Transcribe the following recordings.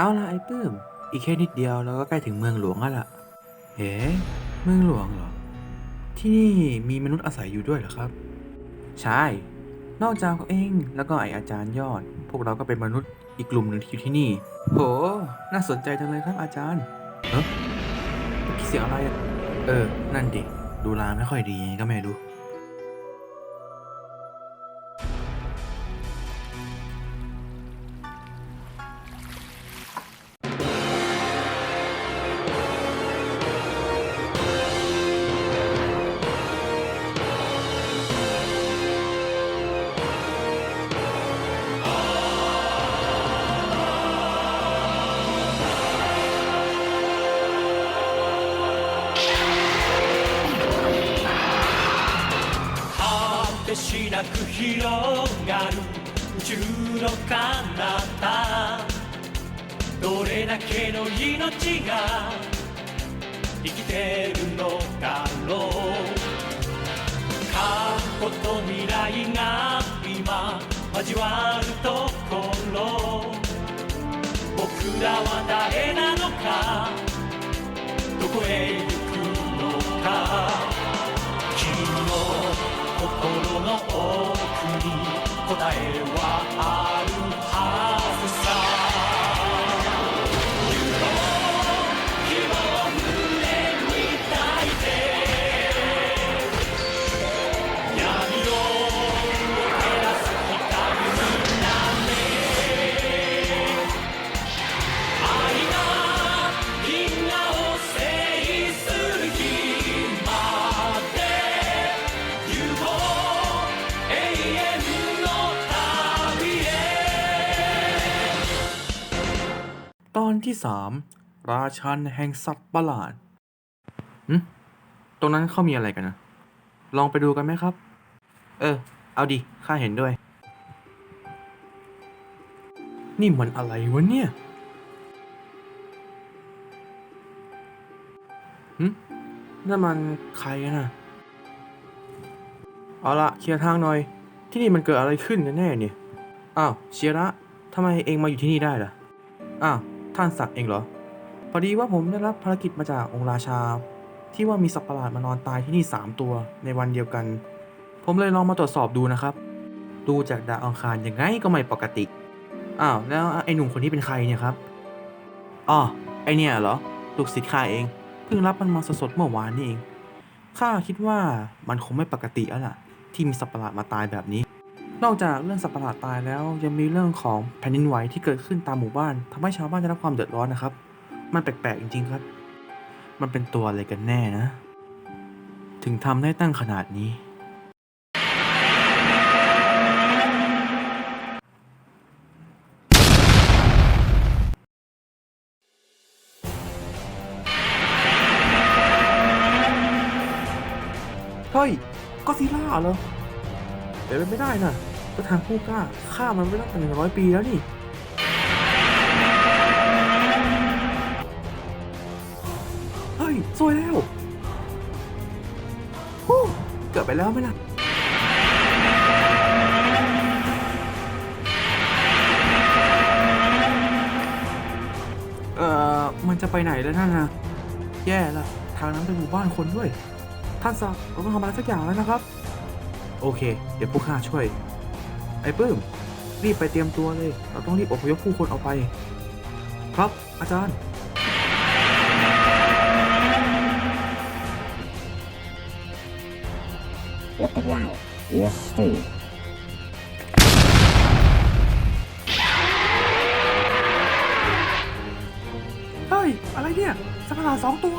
เอาละไอ้ปื้ม อีกแค่นิดเดียวเราก็ใกล้ถึงเมืองหลวงแล้วล่ะเอ๋เมืองหลวงเหรอ ที่นี่มีมนุษย์อาศัยอยู่ด้วยเหรอครับ ใช่ นอกจากเขาเองแล้วก็ไออาจารย์ยอด พวกเราก็เป็นมนุษย์อีกกลุ่มหนึ่งที่อยู่ที่นี่ โห น่าสนใจจังเลยครับอาจารย์เฮ้ยเสียงอะไรอะเออ นั่นดิ ดูลาไม่ค่อยดีก็ไม่รู้ なく広がる宇宙の彼方どれだけの命が生きてるの fire. ที่สามราชันแห่งสัตว์ประหลาดหึตรงนั้นเขามีอะไรกันนะ ลองไปดูกันไหมครับ เออ เอาดิ ข้าเห็นด้วย นี่มันอะไรวะเนี่ยหึนั่นมันใครกันนะเอาละเคลียร์ทางหน่อย ที่นี่มันเกิดอะไรขึ้นกันแน่เนี่ย อ้าวเชียระทำไมเองมาอยู่ที่นี่ได้ล่ะ อ้าว ท่านศักดิ์เองเหรอ พอดีว่าผมได้รับภารกิจมาจากองค์ราชา ที่ว่ามีสัตว์ประหลาดมานอนตายที่นี่ 3 ตัวในวันเดียวกัน ผมเลยลองมาตรวจสอบดูนะครับ ดูจากดาวอังคารยังไงก็ไม่ปกติ อ้าวแล้วไอ้หนุ่มคนนี้เป็นใครเนี่ยครับ อ๋อไอเนี่ยเหรอ ลูกศิษย์ข้าเอง เพิ่งรับมันมาสดๆเมื่อวานนี่เอง ข้าคิดว่ามันคงไม่ปกติแล้วล่ะ ที่มีสัตว์ประหลาดมาตายแบบนี้ นอกจากเรื่องสัตว์ประหลาดตายแล้ว ยังมีเรื่องของแผ่นดินไหวที่เกิดขึ้นตามหมู่บ้านทำให้ชาวบ้านได้รับความเดือดร้อนนะครับ มันแปลกๆจริงๆครับ มันเป็นตัวอะไรกันแน่นะ ถึงทำได้ตั้งขนาดนี้ เฮ้ย ก็ซิล่าเหรอเป็นไปไม่ได้นะ ก็ทางผู้กล้าฆ่ามันไม่ตั้งแต่หนึ่งร้อยปีแล้วนี่เฮ้ยสวยแล้วฮู้เกิดไปแล้วไหมล่ะเอ่อมันจะไปไหนแล้วนั่นนะแย่ละทางนั้นเป็นหมู่บ้านคนด้วย ท่านศักดิ์เราต้องทำอะไรสักอย่างแล้วนะครับ โอเค เดี๋ยวพวกข้าช่วย ไอ้ปื้มรีบไปเตรียมตัวเลย เราต้องรีบอพยพผู้คนออกไป ครับอาจารย์ Otwayo was stolen. เฮ้ย อะไรเนี่ยสัตว์ประหลาดสองตัว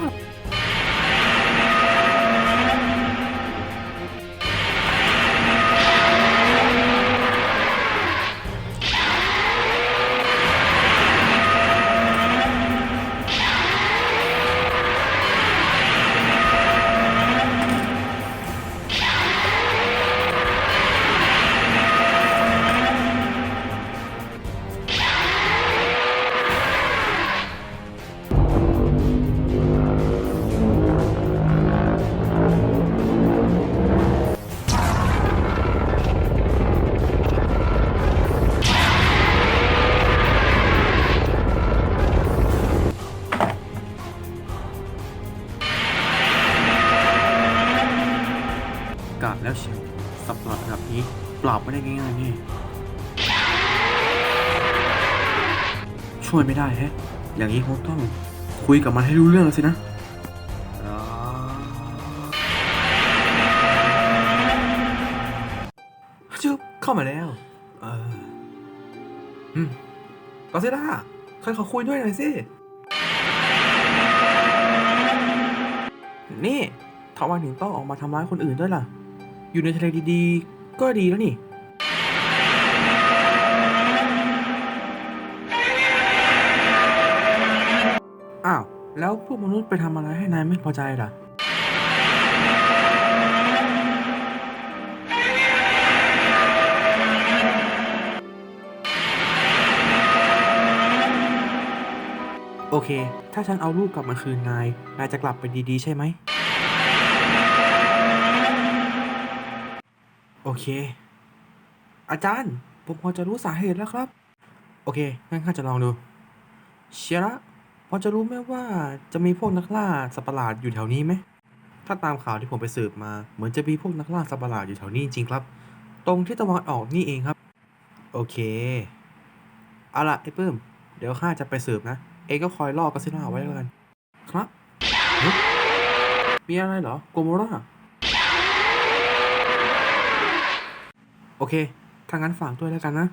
ช่วยไม่ได้แฮะ อย่างนี้คงต้องคุยกับมันให้รู้เรื่องแล้วสินะอ่าชึบเข้ามาแล้ว เอออืมกอซิล่าใครขอคุยด้วยหน่อยสิ นี่ทำไมถึงต้องออกมาทำร้ายคนอื่นด้วยล่ะ อยู่ในทะเลดีๆ ก็ดีแล้วนี่ แล้วพวกมนุษย์ไปทำอะไรให้นายไม่พอใจล่ะ โอเค ถ้าฉันเอาลูกกลับมาคืนนาย นายจะกลับไปดีๆ ใช่ไหม โอเค อาจารย์ ผมพอจะรู้สาเหตุแล้วครับ โอเค งั้นข้าจะลองดู เชียระ พอจะรู้ไหมว่าจะมีพวกนักล่าสัตว์ประหลาดอยู่แถวนี้ไหม ถ้าตามข่าวที่ผมไปสืบมา เหมือนจะมีพวกนักล่าสัตว์ประหลาดอยู่แถวนี้จริงครับ ตรงที่ตะวันออกนี่เองครับ โอเค เอาล่ะไอ้ปื้มเดี๋ยวข้าจะไปสืบนะ เองก็คอยล่อกอซิล่าไว้แล้วกัน ครับ มีอะไรเหรอโกโมราโอเค ถ้างั้นฝากด้วยแล้วกันนะ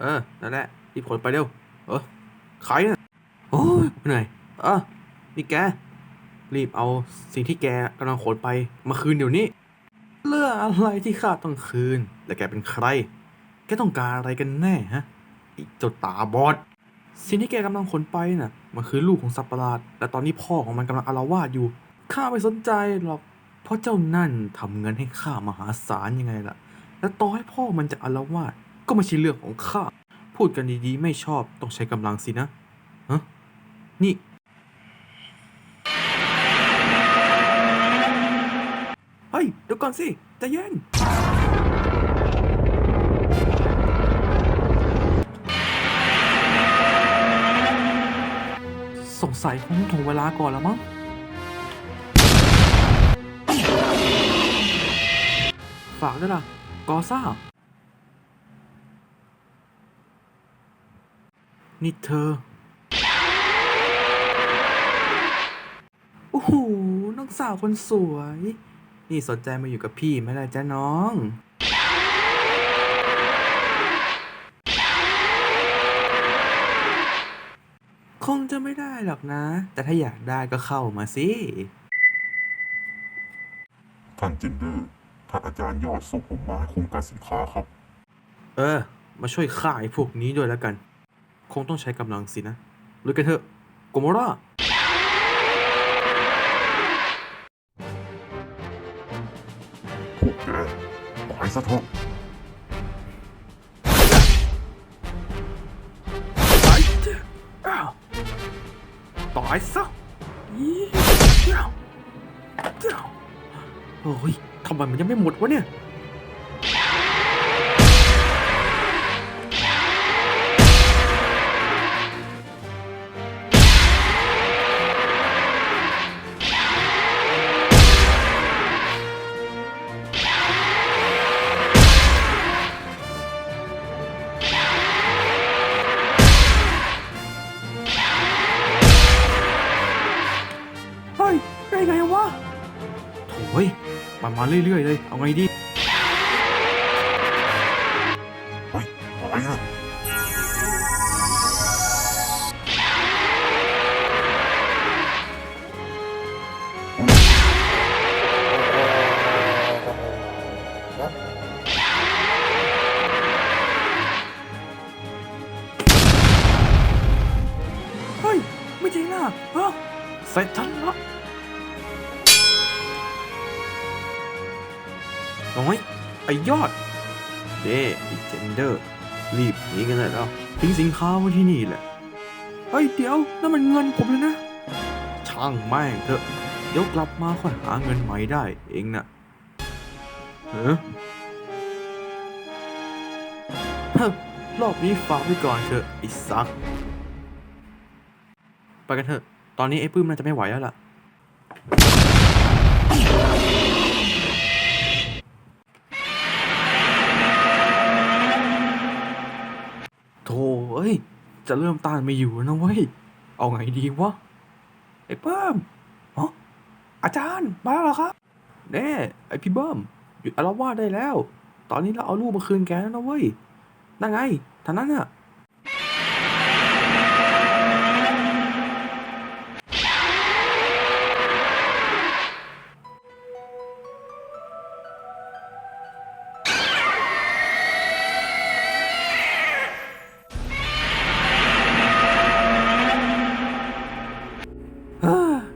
เออ นั่นแหละ รีบขนไปเร็ว เออใครน่ะโอ้ยเหนื่อย เออ นี่แก รีบเอาสิ่งที่แกกำลังขนไปมาคืนเดี๋ยวนี้ เรื่องอะไรที่ข้าต้องคืน และแกเป็นใคร แกต้องการอะไรกันแน่ฮะไอ้เจ้าตาบอด สิ่งที่แกกำลังขนไปน่ะ มันคือลูกของสัตว์ประหลาด และตอนนี้พ่อของมันกำลังอาละวาดอยู่ ข้าไม่สนใจหรอก เพราะเจ้านั่นทำเงินให้ข้ามหาศาลยังไงล่ะ และต่อให้พ่อมันจะอาละวาด ก็ไม่ใช่เรื่องของข้า พูดกันดีๆ ไม่ชอบต้องใช้กำลังสินะฮะนี่ เฮ้ยเดี๋ยวก่อนสิใจเย็น สงสัยคงถ่วงเวลาก่อนแล้วมั้ง ฝากด้วยล่ะ กอซ่า นี่เธอ โอ้โห น้องสาวคนสวย นี่สนใจมาอยู่กับพี่ไหมล่ะจ๊ะน้อง คงจะไม่ได้หรอกนะ แต่ถ้าอยากได้ก็เข้ามาสิ ท่านจินเดอร์ท่านอาจารย์ยอดส่งผมมาให้คุมการสินค้าครับ เออ มาช่วยฆ่าไอ้พวกนี้ด้วยแล้วกัน คงต้องใช้กำลังสินะลุยกันเถอะโกโมราพวกแกตายซะเถอะตายเถอะอ้าวตายซะยี่เจ้าเจ้าโอ้ยทำไมมันยังไม่หมดวะเนี่ย มามาเรื่อยๆเลย เอาไงดี ไอยอด เด้อ้เจนเดอร์ รีบหนีกันเลยแล้วทิ้งสินค้าไว้ที่นี่แหละ เฮ้ย เดี๋ยวนั่นมันเงินผมเลยนะ ช่างแม่งเถอะ เดี๋ยวกลับมาค่อยหาเงินใหม่ได้เองนะเฮ้เฮ้อรอบนี้ฝากไว้ก่อนเถอะไอ้ซัก ไปกันเถอะ ตอนนี้ไอ้ปื้มน่าจะไม่ไหวแล้วล่ะ จะเริ่มต้านไม่อยู่นะเว้ย เอาไงดีวะ ไอ้เบิ้มฮะอาจารย์ มาแล้วเหรอครับ แน่ ไอ้พี่เบิ้มหยุดอารวาสได้แล้ว ตอนนี้เราเอาลูกมาคืนแกแล้วนะเว้ย นั่นไงท่านั้นน่ะ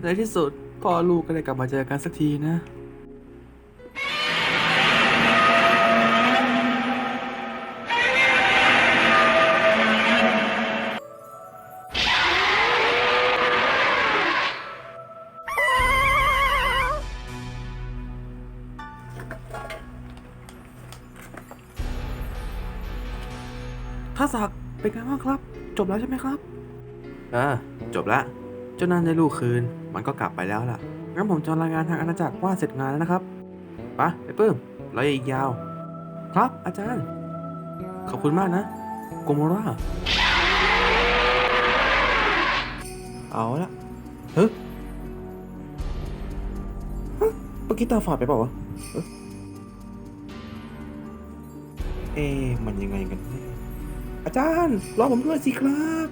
ในที่สุดพ่อลูกก็ได้กลับมาเจอกันสักทีนะ ท่าศักดิ์เป็นไงบ้างครับ จบแล้วใช่ไหมครับเออจบละเจ้านั่นได้ลูกคืน มันก็กลับไปแล้วล่ะ งั้นผมจะรายงานทางอาณาจักรว่าเสร็จงานแล้วนะครับไปะไปปื้มเรายังอีกยาว ครับอาจารย์ ขอบคุณมากนะโกโมราเอาละเฮ้ยฮะเมื่อกี้ตาฝาดไปเปล่าวะเอ๊ะมันยังไงกัน อาจารย์ รอผมด้วยสิครับ